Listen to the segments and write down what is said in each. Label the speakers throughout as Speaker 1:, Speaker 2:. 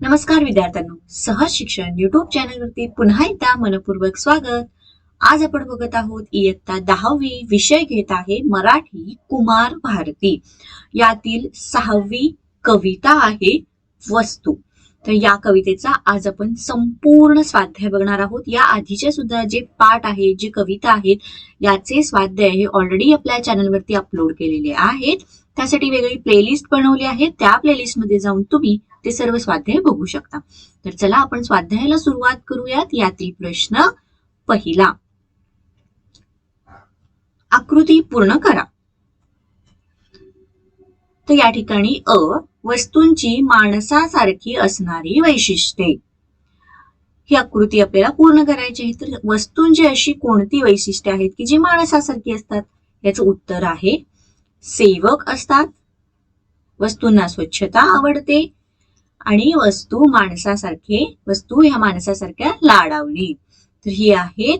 Speaker 1: नमस्कार विद्यार्थ्यांनो. सहज शिक्षण युट्यूब चॅनलवरती पुन्हा एकदा मनपूर्वक स्वागत. आज आपण बघत आहोत इयत्ता दहावी विषय घेत आहे मराठी कुमार भारती. यातील सहावी कविता आहे वस्तू. तर या कवितेचा आज आपण संपूर्ण स्वाध्याय बघणार आहोत. या आधीचे सुद्धा जे पाठ आहे जे कविता आहेत याचे स्वाध्याय हे ऑलरेडी आपल्या चॅनलवरती अपलोड केलेले आहेत. त्यासाठी वेगळी प्लेलिस्ट बनवली आहे. त्या प्लेलिस्टमध्ये जाऊन तुम्ही ते सर्व स्वाध्याय बघू शकता. तर चला आपण स्वाध्यायाला सुरुवात करूयात. यातील प्रश्न पहिला. आकृती पूर्ण करा. तर या ठिकाणी अ वस्तूंची माणसासारखी असणारी वैशिष्ट्ये. ही आकृती आपल्याला पूर्ण करायची आहे. तर वस्तूंची अशी कोणती वैशिष्ट्ये आहेत की जी माणसासारखी असतात? याचं उत्तर आहे सेवक असतात. वस्तूंना स्वच्छता आवडते. आणि वस्तू माणसासारखे वस्तू ह्या माणसासारख्या लाडावली. तर ही आहेत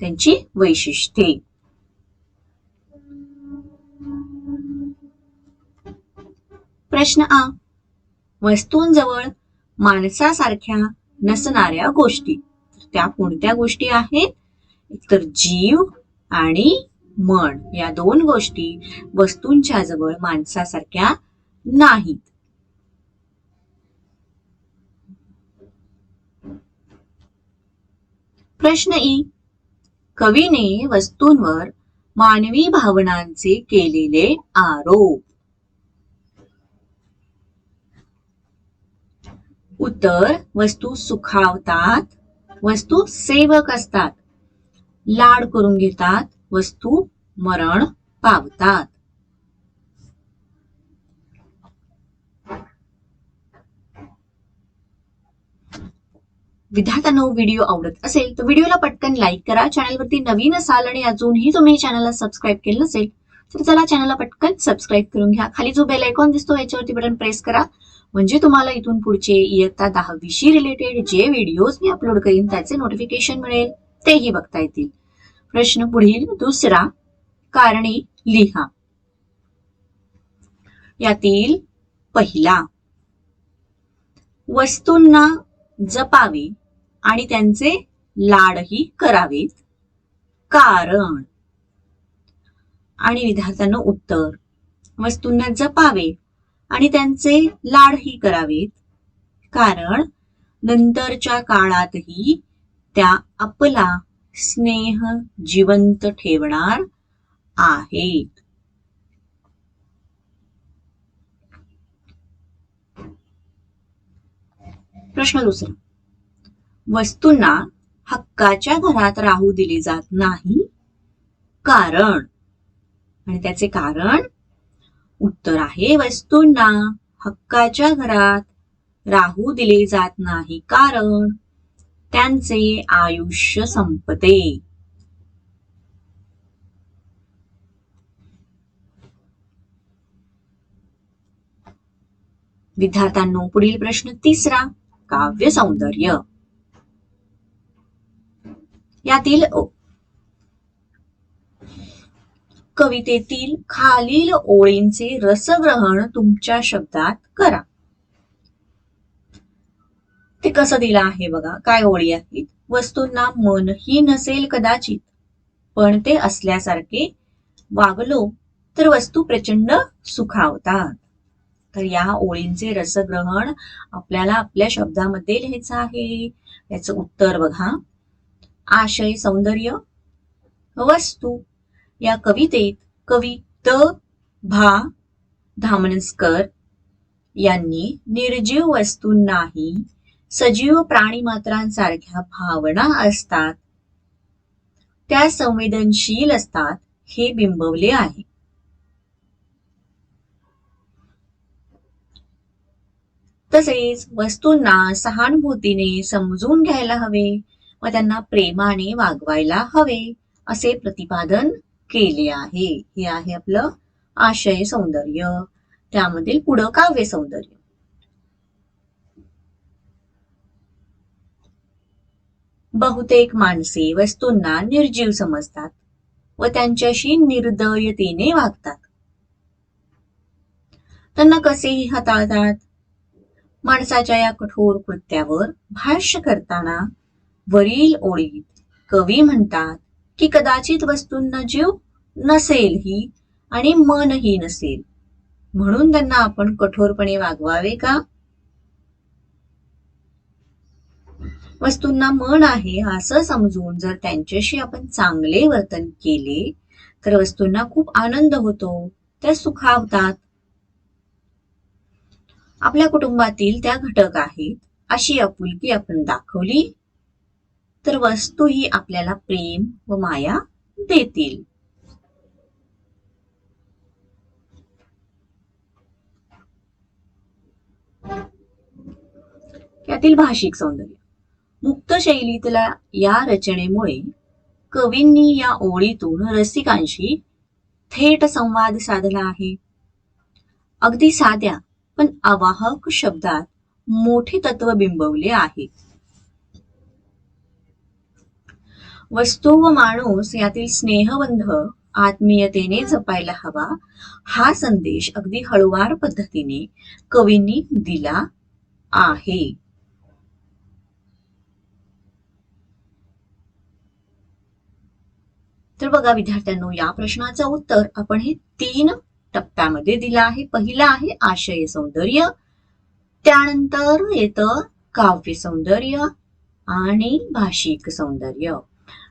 Speaker 1: त्यांची वैशिष्ट्ये. प्रश्न आ. वस्तूंजवळ माणसासारख्या नसणाऱ्या गोष्टी. त्या कोणत्या गोष्टी आहेत? एकतर जीव आणि मन. या दोन गोष्टी वस्तूंच्या जवळ माणसासारख्या नाहीत. प्रश्न ई. कवीने वस्तूंवर मानवी भावनांचे केलेले आरोप. उत्तर वस्तू सुखावतात वस्तू सेवक असतात. लाड करून घेतात वस्तू मरण पावतात. विद्यार्थ्यांनो व्हिडिओ आवडत असेल तर व्हिडिओला पटकन लाईक करा. चॅनलवरती नवीन असाल आणि अजूनही तुम्ही चॅनलला सबस्क्राईब केलं नसेल तर चला चॅनलला पटकन सबस्क्राईब करून घ्या. खाली जो बेल आयकॉन दिसतो याच्यावरती बटन प्रेस करा. म्हणजे तुम्हाला इथून पुढचे इयत्ता दहावीशी रिलेटेड जे व्हिडिओज मी अपलोड करीन त्याचे नोटिफिकेशन मिळेल. तेही बघता येतील. प्रश्न पुढील दुसरा कारणे लिहा. यातील पहिला वस्तूंना जपावे आणि त्यांचे लाडही करावेत. कारण. आणि विद्यार्थ्यांना उत्तर. वस्तूंना जपावे आणि त्यांचे लाडही करावेत. कारण नंतरच्या काळातही त्या आपला स्नेह जिवंत ठेवणार आहेत. प्रश्न दुसरा. वस्तूंना हक्काच्या घरात राहू दिले जात नाही कारण आणि त्याचे कारण उत्तर आहे वस्तूंना हक्काच्या घरात राहू दिले जात नाही कारण त्यांचे आयुष्य संपते. विद्यार्थ्यांनो पुढील प्रश्न तिसरा. काव्य सौंदर्य यातील कवितेतील खालील ओळींचे रसग्रहण तुमच्या शब्दात करा. ते कसं दिलं आहे बघा काय ओळी आहेत? वस्तूंना मनही नसेल कदाचित पण ते असल्यासारखे वागलो तर वस्तू प्रचंड सुखावतात. तर या ओळींचे रसग्रहण आपल्याला आपल्या शब्दामध्ये लिहायचं आहे. याचं उत्तर बघा. आशय सौंदर्य वस्तू. या कवितेत कवी त भा धामणस्कर यांनी निर्जीव वस्तूंनाही सजीव प्राणीमात्रांसारख्या भावना असतात. त्या संवेदनशील असतात हे बिंबवले आहे. तसेच वस्तूंना सहानुभूतीने समजून घ्यायला हवे व त्यांना प्रेमाने वागवायला हवे असे प्रतिपादन केले आहे. हे आहे आपलं आशय सौंदर्य. त्यामधील पुढं काव्य सौंदर्य. बहुतेक माणसे वस्तूंना निर्जीव समजतात व त्यांच्याशी निर्दयतेने वागतात. त्यांना कसेही हाताळतात माणसाच्या या कठोर कृत्यावर भाष्य करताना वरील ओळीत कवी म्हणतात की कदाचित वस्तूंना जीव नसेल ही आणि मनही नसेल. म्हणून त्यांना आपण कठोरपणे वागवावे का? वस्तूंना मन आहे असं समजून जर त्यांच्याशी आपण चांगले वर्तन केले तर वस्तूंना खूप आनंद होतो. त्या सुखावतात आपल्या कुटुंबातील त्या घटक आहेत अशी आपुलकी आपण दाखवली. तर वस्तू ही आपल्याला प्रेम व माया देतील. यातील भाषिक सौंदर्य. मुक्त शैलीतल्या या रचनेमुळे कवींनी या ओळीतून रसिकांशी थेट संवाद साधला आहे. अगदी साध्या पण अवाहक शब्दात मोठे तत्व बिंबवले आहे. वस्तू व माणूस यातील स्नेहबंध आत्मीयतेने जपायला हवा हा संदेश अगदी हळुवार पद्धतीने कवींनी दिला आहे. तर बघा विद्यार्थ्यांनो या प्रश्नाचं उत्तर आपण हे तीन टप्प्यामध्ये दिलं आहे. पहिला आहे आशय सौंदर्य त्यानंतर येतं काव्य सौंदर्य आणि भाषिक सौंदर्य.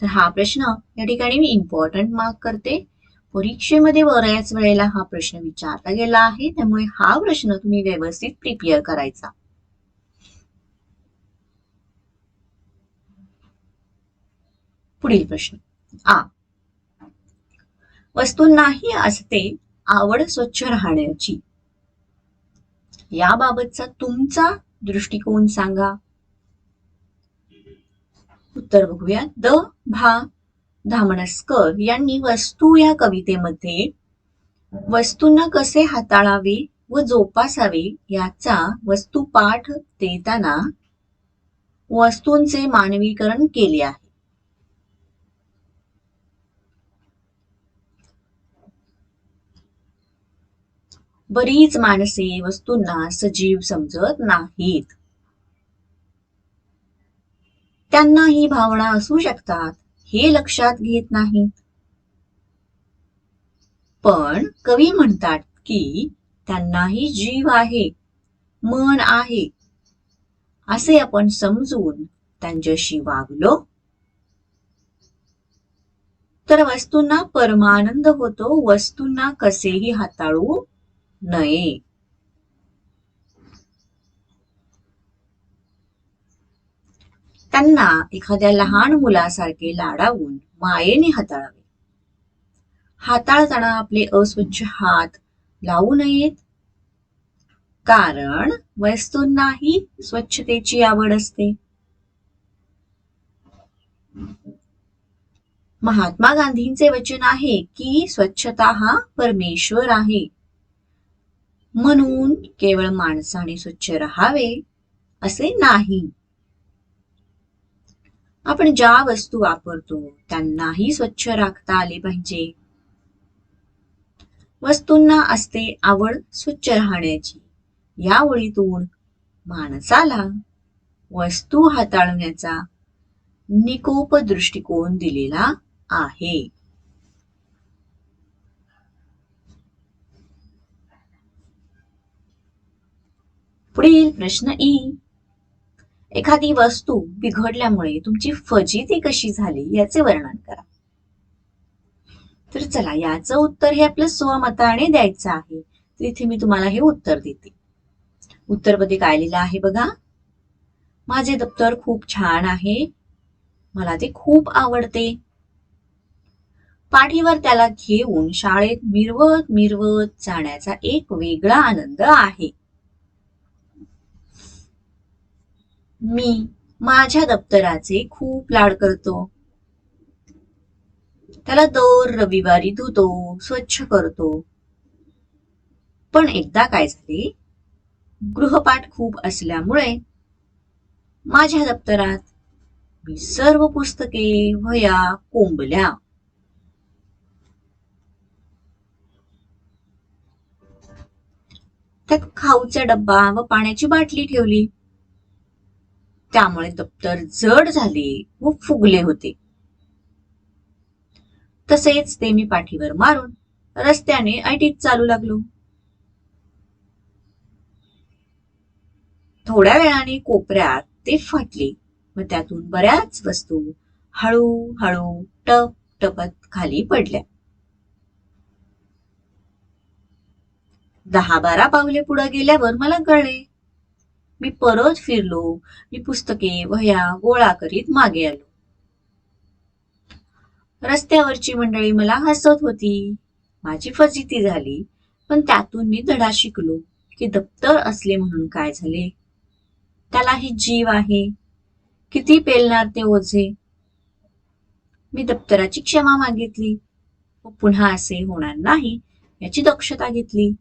Speaker 1: तर हा प्रश्न या ठिकाणी मी इम्पॉर्टंट मार्क करते. परीक्षेमध्ये बऱ्याच वेळेला हा प्रश्न विचारला गेला आहे. त्यामुळे हा प्रश्न तुम्ही व्यवस्थित प्रिपेअर करायचा. पुढील प्रश्न. आ. वस्तू नाही असते आवड स्वच्छ राहण्याची. याबाबतचा तुमचा दृष्टिकोन सांगा. उत्तर बघूया द. भा. धामणस्कर यांनी वस्तू या कवितेमध्ये वस्तूंना कसे हाताळावे व जोपासावे याचा वस्तुपाठ देताना वस्तूंचे मानवीकरण केले आहे. बरीच माणसे वस्तूंना सजीव समजत नाहीत. त्यांना ही भावना असू शकतात हे लक्षात घेत नाहीत. पण कवी म्हणतात की त्यांनाही जीव आहे मन आहे असे आपण समजून त्यांच्याशी वागलो. तर वस्तूंना परमानंद होतो वस्तूंना कसेही हाताळू नये त्यांना एखाद्या लहान मुलासारखे लाडावून मायेने हाताळावे. हाताळताना आपले अस्वच्छ हात लावू नयेत. कारण वस्तूंनाही स्वच्छतेची आवड असते. महात्मा गांधींचे वचन आहे की स्वच्छता हा परमेश्वर आहे. म्हणून केवळ माणसाने स्वच्छ राहावे असे नाही. आपण ज्या वस्तू वापरतो त्यांनाही स्वच्छ राखता आले पाहिजे. वस्तूंना असते आवड स्वच्छ राहण्याची. या ओळीतून माणसाला वस्तू हाताळण्याचा निकोप दृष्टिकोन दिलेला आहे. पुढील प्रश्न ई. एखादी वस्तू बिघडल्यामुळे तुमची फजिती कशी झाली याचे वर्णन करा. तर चला याचं उत्तर हे आपलं स्वमताने द्यायचं आहे. तर इथे मी तुम्हाला हे उत्तर देते. उत्तरमध्ये काय लिहिलं आहे बघा? माझे दप्तर खूप छान आहे. मला ते खूप आवडते. पाठीवर त्याला घेऊन शाळेत मिरवत मिरवत जाण्याचा एक वेगळा आनंद आहे. मी माझ्या दप्तराचे खूप लाड करतो. त्याला दर रविवारी धुतो स्वच्छ करतो. पण एकदा काय झाले? गृहपाठ खूप असल्यामुळे माझ्या दप्तरात मी सर्व पुस्तके वया कोंबल्या. त्यात खाऊचा डब्बा व पाण्याची बाटली ठेवली. त्यामुळे दप्तर जड झाले व फुगले होते. तसेच ते मी पाठीवर मारून रस्त्याने ऐटीत चालू लागलो. थोड्या वेळाने कोपऱ्यात ते फाटले व त्यातून बऱ्याच वस्तू हळूहळू टप टपत खाली पडल्या. दहा बारा पावले पुढे गेल्यावर मला कळले मी परत फिरलो मी पुस्तके वह्या गोळा करीत मागे आलो. रस्त्यावरची मंडळी मला हसत होती. माझी फजिती झाली पण त्यातून मी धडा शिकलो की दप्तर असले म्हणून काय झाले? त्याला ही जीव आहे. किती पेलणार ते ओझे? मी दप्तराची क्षमा मागितली. व पुन्हा असे होणार नाही याची दक्षता घेतली.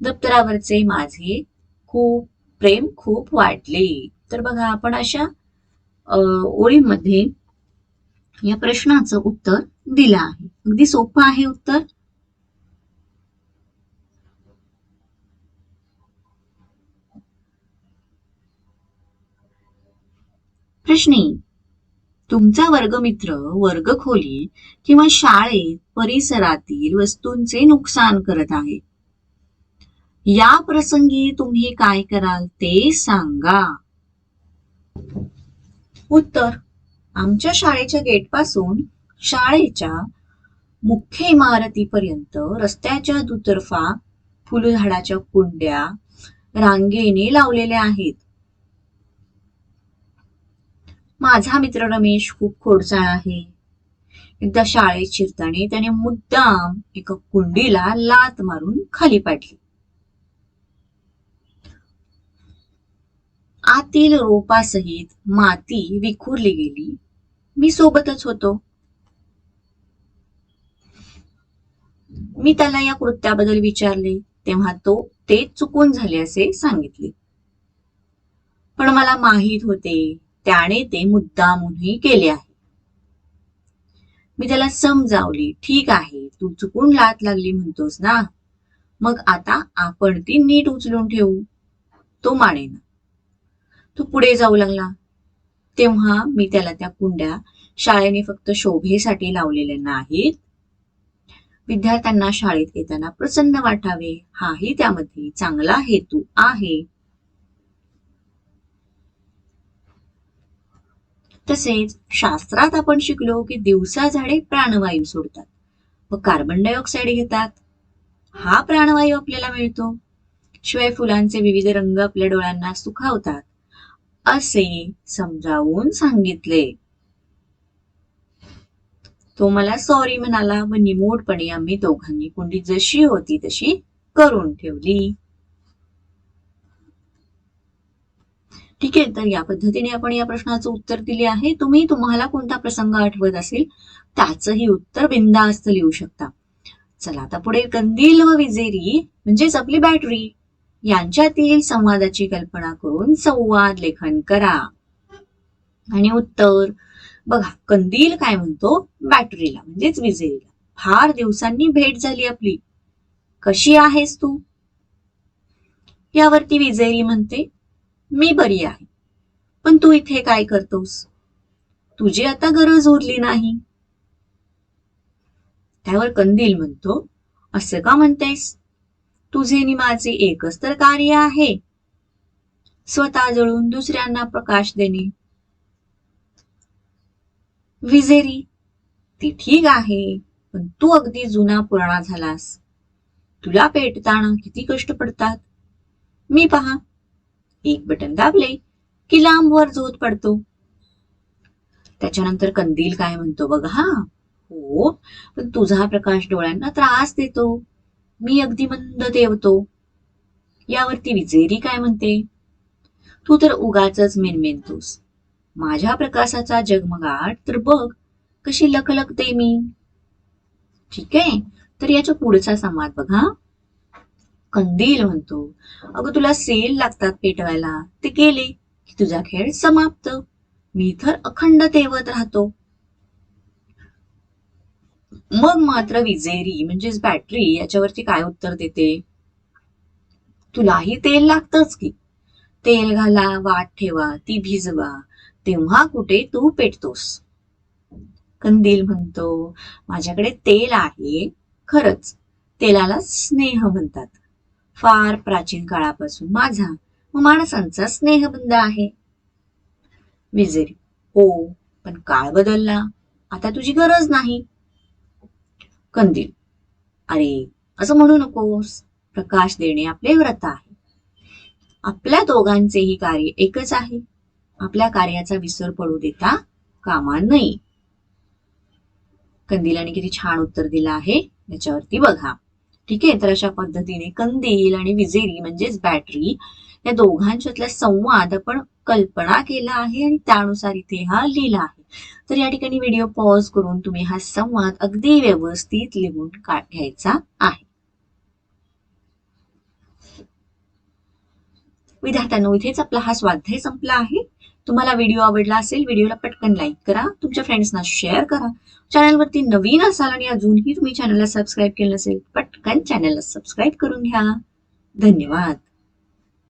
Speaker 1: दप्तरावरचे माझे खूप प्रेम खूप वाढले. तर बघा आपण अशा ओळीमध्ये या प्रश्नाचं उत्तर दिलं आहे. अगदी सोपं आहे उत्तर? प्रश्नी तुमचा वर्गमित्र वर्गखोली किंवा शाळेत परिसरातील वस्तूंचे नुकसान करत आहे. या प्रसंगी तुम्ही काय कराल ते सांगा. उत्तर आमच्या शाळेच्या गेटपासून शाळेच्या मुख्य इमारतीपर्यंत रस्त्याच्या दुतर्फा फुलझाडाच्या कुंड्या रांगेने लावलेल्या आहेत. माझा मित्र रमेश खूप खोडसाळ आहे. एकदा शाळेत शिरताना त्याने मुद्दाम एका कुंडीला लात मारून खाली पाडली आतील रोपासहित माती विखुरली गेली. मी सोबतच होतो. मी त्याला या कृत्याबद्दल विचारले तेव्हा तो ते चुकून झाले असे सांगितले. पण मला माहीत होते त्याने ते मुद्दामूनही केले आहे. मी त्याला समजावली ठीक आहे तू चुकून लात लागली म्हणतोस ना. मग आता आपण ती नीट उचलून ठेवू. तो मानेना. तो पुढे जाऊ लागला. तेव्हा मी त्याला त्या कुंड्या शाळेने फक्त शोभेसाठी लावलेल्या नाहीत. विद्यार्थ्यांना शाळेत येताना प्रसन्न वाटावे. हाही त्यामध्ये चांगला हेतू आहे. तसेच शास्त्रात आपण शिकलो की दिवसा झाडे प्राणवायू सोडतात व कार्बन डायऑक्साईड घेतात. हा प्राणवायू आपल्याला मिळतो. शिवाय फुलांचे विविध रंग आपल्या डोळ्यांना सुखावतात. असे समजावून सांगितले. तो मला सॉरी म्हणाला व निमूटपणे आम्ही दोघांनी कुंडी जशी होती तशी करून ठेवली. ठीक आहे तर या पद्धतीने आपण या प्रश्नाचं उत्तर दिले आहे. तुम्ही तुम्हाला कोणता प्रसंग आठवत असेल त्याचंही उत्तर बिंदास्त लिहू शकता. चला आता पुढे कंदील व विजेरी म्हणजेच आपली बॅटरी यांच्यातील संवादाची कल्पना करून संवाद लेखन करा. आणि उत्तर बघा कंदील काय म्हणतो? बॅटरीला म्हणजेच विजेरीला फार दिवसांनी भेट झाली आपली. कशी आहेस तू? यावरती विजेरी म्हणते मी बरी आहे. पण तू इथे काय करतोस? तुझी आता गरज उरली नाही. त्यावर कंदील म्हणतो असं का म्हणतेस? तुझे नि माझे एकच तर कार्य आहे. स्वतः जळून दुसऱ्यांना प्रकाश देणे. विजेरी ती ठीक आहे पण तू अगदी जुना पुराणा झालास. तुला पेटताना किती कष्ट पडतात. मी पहा एक बटन दाबले की लांबवर झोत पडतो. त्याच्यानंतर कंदील काय म्हणतो बघ हा. हो पण तुझा प्रकाश डोळ्यांना त्रास देतो. मी अगदी मंद तेवतो यावरती विजेरी काय म्हणते? तू तर उगाच मेनमेनतोस. माझ्या प्रकाशाचा जगमगाट तर बघ कशी लखलखते मी. ठीक आहे तर याच्या पुढचा संवाद बघा. कंदील म्हणतो अगं तुला सेल लागतात पेटवायला. ते केले की तुझा खेळ समाप्त. मी तर अखंड तेवत राहतो. मग मात्र विजेरी म्हणजेच बॅटरी याच्यावरती काय उत्तर देते? तुलाही तेल लागतच की. तेल घाला वाट ठेवा ती भिजवा तेव्हा कुठे तू पेटतोस. कंदील म्हणतो माझ्याकडे तेल आहे खरंच. तेलाला स्नेह म्हणतात. फार प्राचीन काळापासून माझा व माणसांचा स्नेहबंध आहे. विजेरी हो पण काळ बदलला. आता तुझी गरज नाही. कंदील. अरे असं म्हणू नकोस प्रकाश देणे आपले व्रत आहे. आपल्या दोघांचेही कार्य एकच आहे. आपल्या कार्याचा विसर पडू देता कामा नये. कंदिलाने किती छान उत्तर दिलं आहे. याच्यावरती बघा. ठीक आहे तर अशा पद्धतीने कंदील आणि विजेरी म्हणजेच बॅटरी या दोघांच्यातला संवाद आपण कल्पना केला आहे आणि त्यानुसार इथे हा लिहिला आहे. तर या ठिकाणी व्हिडिओ पॉज करून तुम्ही हा संवाद अगदी व्यवस्थित लिहून घ्यायचा आहे. विद्यार्थ्यांनो इथेच आपला हा स्वाध्याय संपला आहे. तुम्हाला व्हिडिओ आवडला असेल व्हिडिओला पटकन लाईक करा. तुमच्या फ्रेंड्सना शेअर करा. चॅनलवरती नवीन असाल आणि अजूनही तुम्ही चॅनलला सबस्क्राईब केलं नसेल पटकन चॅनलला सबस्क्राईब करून घ्या. धन्यवाद.